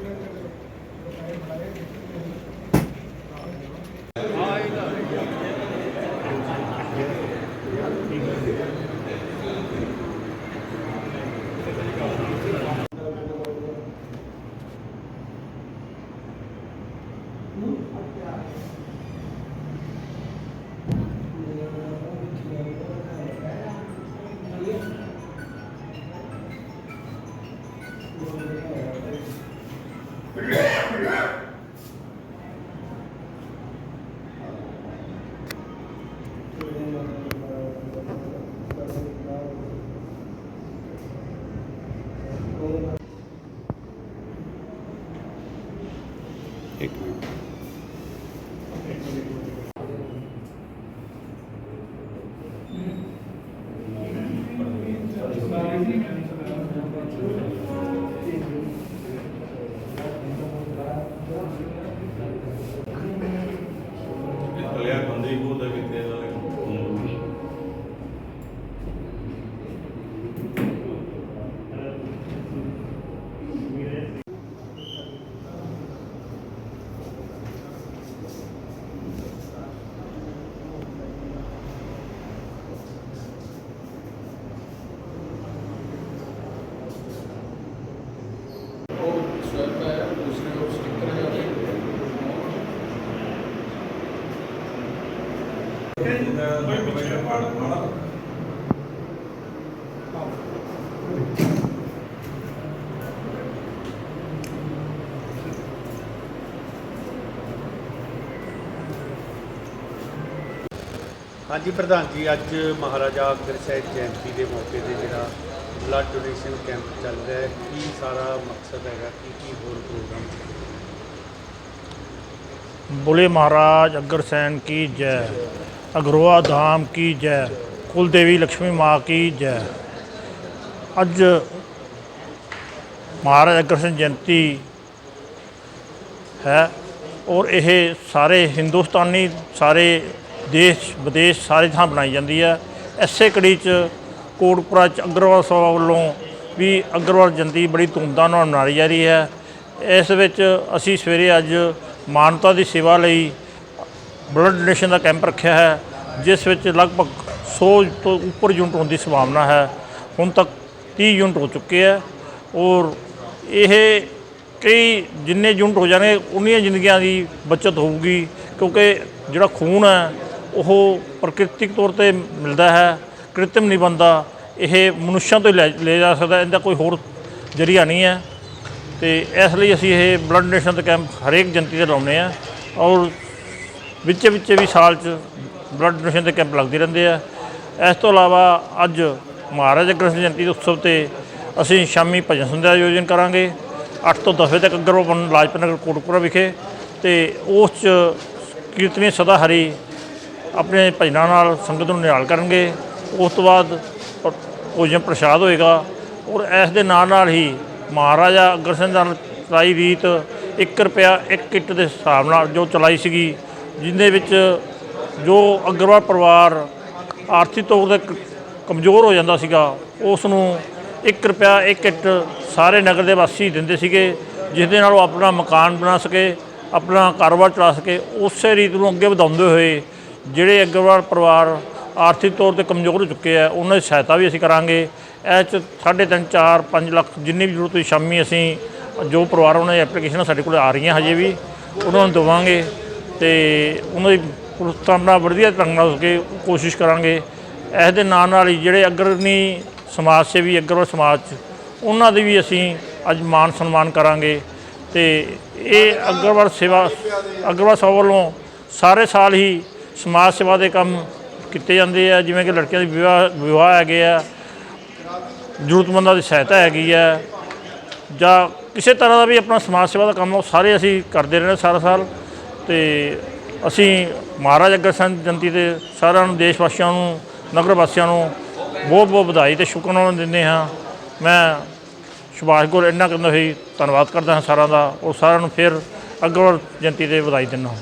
Gracias. एक minute ਹਾਂਜੀ, ਪ੍ਰਧਾਨ ਜੀ, ਅੱਜ ਮਹਾਰਾਜਾ ਅਗਰ ਸਾਹਿਬ ਜੈਨਤੀ ਦੇ ਮੌਕੇ ਤੇ ਜਿਹੜਾ ਬਲੱਡ ਡੋਨੇਸ਼ਨ ਕੈਂਪ ਚੱਲ ਰਿਹਾ ਹੈ। ਕੀ ਸਾਰਾ ਮਕਸਦ ਹੈਗਾ? ਕੀ ਕੀ ਹੋਰ ਪ੍ਰੋਗਰਾਮ ਬੁਲੇ ਮਹਾਰਾਜ ਅਗਰਸੈਨ ਕੀ ਜੈ। ਅਗਰੋਆ ਧਾਮ ਕੀ ਜੈ? ਕੁਲ ਦੇਵੀ ਲక్ష్ਮੀ ਮਾਂ ਕੀ ਜੈ? ਅੱਜ ਮਹਾਰਾਜ ਅਗਰਸਨ ਜਯੰਤੀ ਹੈ ਔਰ ਇਹ ਸਾਰੇ ਹਿੰਦੁਸਤਾਨੀ, ਸਾਰੇ ਦੇਸ਼, ਵਿਦੇਸ਼ ਸਾਰੇ ਥਾਂ ਬਣਾਈ ਜਾਂਦੀ ਹੈ। ਐਸੇ ਕੜੀ ਚ ਕੋਟਪੁਰਾ ਚ ਅਗਰਵਾਲ ਸਭਾ ਵੱਲੋਂ ਵੀ ਅਗਰਵਾਲ ਜੰਦੀ ਬੜੀ ਧੂਮਧਾਮ ਨਾਲ ਮਨਾਈ ਜਾ ਰਹੀ ਹੈ। ਇਸ ਵਿੱਚ ਅਸੀਂ ਸਵੇਰੇ ਅੱਜ ਮਾਨਵਤਾ ਦੀ ਸੇਵਾ ਲਈ ਬਲੱਡ ਡੋਨੇਸ਼ਨ ਦਾ ਕੈਂਪ ਰੱਖਿਆ ਹੈ, ਜਿਸ ਵਿੱਚ ਲਗਭਗ 100 ਤੋਂ ਉੱਪਰ ਯੂਨਿਟ ਹੋਣ ਦੀ ਸੰਭਾਵਨਾ ਹੈ। ਹੁਣ ਤੱਕ 30 ਯੂਨਿਟ ਹੋ ਚੁੱਕੇ ਹੈ ਔਰ ਇਹ ਕਈ ਜਿੰਨੇ ਯੂਨਿਟ ਹੋ ਜਾਣਗੇ, ਉਨੀਆਂ ਜ਼ਿੰਦਗੀਆਂ ਦੀ ਬਚਤ ਹੋਊਗੀ, ਕਿਉਂਕਿ ਜਿਹੜਾ ਖੂਨ ਹੈ, ਉਹ ਪ੍ਰਕਿਰਤਿਕ ਤੌਰ ਤੇ ਮਿਲਦਾ ਹੈ, ਕ੍ਰਿਤਮ ਨਹੀਂ ਬਣਦਾ, ਇਹ ਮਨੁੱਖਾਂ ਤੋਂ ਹੀ ਲੈ ਲਿਆ ਜਾ ਸਕਦਾ, ਇਹਦਾ ਕੋਈ ਹੋਰ ਜਰੀਆ ਨਹੀਂ ਹੈ। ਤੇ ਇਸ ਲਈ ਅਸੀਂ ਇਹ ਬਲੱਡ ਡੋਨੇਸ਼ਨ ਦਾ ਕੈਂਪ ਹਰੇਕ ਜਨਤੀ ਤੇ ਲਾਉਂਦੇ ਆ ਔਰ ਵਿੱਚ ਵਿੱਚ ਵੀ ਸਾਲ 'ਚ ਬਲੱਡ ਡੋਨੇਸ਼ਨ ਦੇ ਕੈਂਪ ਲੱਗਦੇ ਰਹਿੰਦੇ ਆ। ਇਸ ਤੋਂ ਇਲਾਵਾ ਅੱਜ ਮਹਾਰਾਜਾ ਅਗਰਸੈਨ ਜਯੰਤੀ ਦੇ ਉਤਸਵ ਤੇ ਅਸੀਂ ਸ਼ਾਮੀ ਭਜਨ ਸੰਧਿਆ ਦਾ ਆਯੋਜਨ ਕਰਾਂਗੇ। 8 ਤੋਂ 10 ਵਜੇ ਤੱਕ ਅਗਰੋਪਨ ਲਾਜਪਤ ਨਗਰ ਕੋਟਪੁਰਾ ਵਿਖੇ ਤੇ ਉਸ 'ਚ ਕੀਰਤਨੀ ਸਦਾ ਹਰੀ ਆਪਣੇ ਭਜਨਾਂ ਨਾਲ ਸੰਗਤ ਨੂੰ ਨਿਹਾਲ ਕਰਨਗੇ। ਉਸ ਤੋਂ ਬਾਅਦ ਭੋਜਨ ਪ੍ਰਸ਼ਾਦ ਹੋਏਗਾ ਔਰ ਇਸ ਦੇ ਨਾਲ ਨਾਲ ਹੀ ਮਹਾਰਾਜਾ ਅਗਰਸੈਨ ਨਾਲ ਚਲਾਈ ਰੀਤ 1 ਰੁਪਿਆ 1 ਕਿੱਟ ਦੇ ਹਿਸਾਬ ਨਾਲ ਜੋ ਚਲਾਈ ਸੀਗੀ ਜਿਹਦੇ ਵਿੱਚ ਜੋ ਅਗਰਵਾਲ ਪਰਿਵਾਰ ਆਰਥਿਕ ਤੌਰ ਤੇ ਕਮਜ਼ੋਰ ਹੋ ਜਾਂਦਾ ਸੀਗਾ ਉਸ ਨੂੰ 1 ਰੁਪਿਆ 1 ਕਿੱਟ ਸਾਰੇ ਨਗਰ ਦੇ ਵਾਸੀ ਦਿੰਦੇ ਸੀਗੇ, ਜਿਸ ਦੇ ਨਾਲ ਉਹ ਆਪਣਾ ਮਕਾਨ ਬਣਾ ਸਕੇ, ਆਪਣਾ ਕਾਰੋਬਾਰ ਚਲਾ ਸਕੇ, ਉਸੇ ਰੀਤ ਨੂੰ ਅੱਗੇ ਵਧਾਉਂਦੇ ਹੋਏ ਜਿਹੜੇ ਅਗਰਵਾਲ ਪਰਿਵਾਰ ਆਰਥਿਕ ਤੌਰ ਤੇ ਕਮਜ਼ੋਰ ਹੋ ਚੁੱਕੇ ਆ, ਉਹਨਾਂ ਦੀ ਸਹਾਇਤਾ ਵੀ ਅਸੀਂ ਕਰਾਂਗੇ। ਇਹ 'ਚ ਸਾਢੇ ਤਿੰਨ 4 5 ਲੱਖ ਜਿੰਨੀ ਵੀ ਜ਼ਰੂਰਤ ਹੋਈ, ਸ਼ਾਮੀ ਅਸੀਂ ਜੋ ਪਰਿਵਾਰ ਉਹਨਾਂ ਦੀ ਐਪਲੀਕੇਸ਼ਨਾਂ ਸਾਡੇ ਕੋਲ ਆ ਰਹੀਆਂ ਹਜੇ ਵੀ, ਉਹਨਾਂ ਨੂੰ ਦੇਵਾਂਗੇ। ਤੇ ਉਹਨਾਂ ਦੀ ਪ੍ਰਸਤਾਵਨਾ ਵਧੀਆ ਢੰਗ ਨਾਲ ਹੋ ਕੇ ਕੋਸ਼ਿਸ਼ ਕਰਾਂਗੇ। ਇਸ ਦੇ ਨਾਲ ਨਾਲ ਹੀ ਜਿਹੜੇ ਅਗਰਨੀ ਸਮਾਜ ਸੇਵੀ ਅਗਰਵਾਲ ਸਮਾਜ 'ਚ, ਉਹਨਾਂ ਦੀ ਵੀ ਅਸੀਂ ਅੱਜ ਮਾਨ ਸਨਮਾਨ ਕਰਾਂਗੇ। ਤੇ ਇਹ ਅਗਰਵਾਲ ਸੇਵਾ ਅਗਰਵਾਲ ਸਭਾ ਵੱਲੋਂ ਸਾਰੇ ਸਾਲ ਹੀ ਸਮਾਜ ਸੇਵਾ ਦੇ ਕੰਮ ਕੀਤੇ ਜਾਂਦੇ ਆ, ਜਿਵੇਂ ਕਿ ਲੜਕੀਆਂ ਦੇ ਵਿਆਹ ਵਿਵਾਹ ਹੈਗੇ ਆ, ਜ਼ਰੂਰਤਮੰਦਾਂ ਦੀ ਸਹਾਇਤਾ ਹੈਗੀ ਹੈ ਜਾਂ ਕਿਸੇ ਤਰ੍ਹਾਂ ਦਾ ਵੀ ਆਪਣਾ ਸਮਾਜ ਸੇਵਾ ਦਾ ਕੰਮ ਉਹ ਸਾਰੇ ਅਸੀਂ ਕਰਦੇ ਰਹਿੰਦੇ ਸਾਰਾ ਸਾਲ। ਤੇ ਅਸੀਂ ਮਹਾਰਾਜ ਅਗਰਸੈਨ ਜਯੰਤੀ ਦੇ ਸਾਰਿਆਂ ਨੂੰ ਦੇਸ਼ ਵਾਸੀਆਂ ਨੂੰ, ਨਗਰ ਵਾਸੀਆਂ ਨੂੰ ਬਹੁਤ ਬਹੁਤ ਵਧਾਈ ਤੇ ਸ਼ੁਕਰਾਨਾ ਦਿੰਦੇ ਹਾਂ। ਮੈਂ ਸੁਭਾਸ਼ ਗੁਰ ਇੰਨਾ ਕਹਿੰਦਾ ਹੋਈ ਧੰਨਵਾਦ ਕਰਦਾ ਹਾਂ ਸਾਰਿਆਂ ਦਾ ਉਹ ਸਾਰਿਆਂ ਨੂੰ ਫਿਰ ਅਗਰਵਾਲ ਜਯੰਤੀ ਦੇ ਵਧਾਈ ਦਿੰਦਾ ਹਾਂ।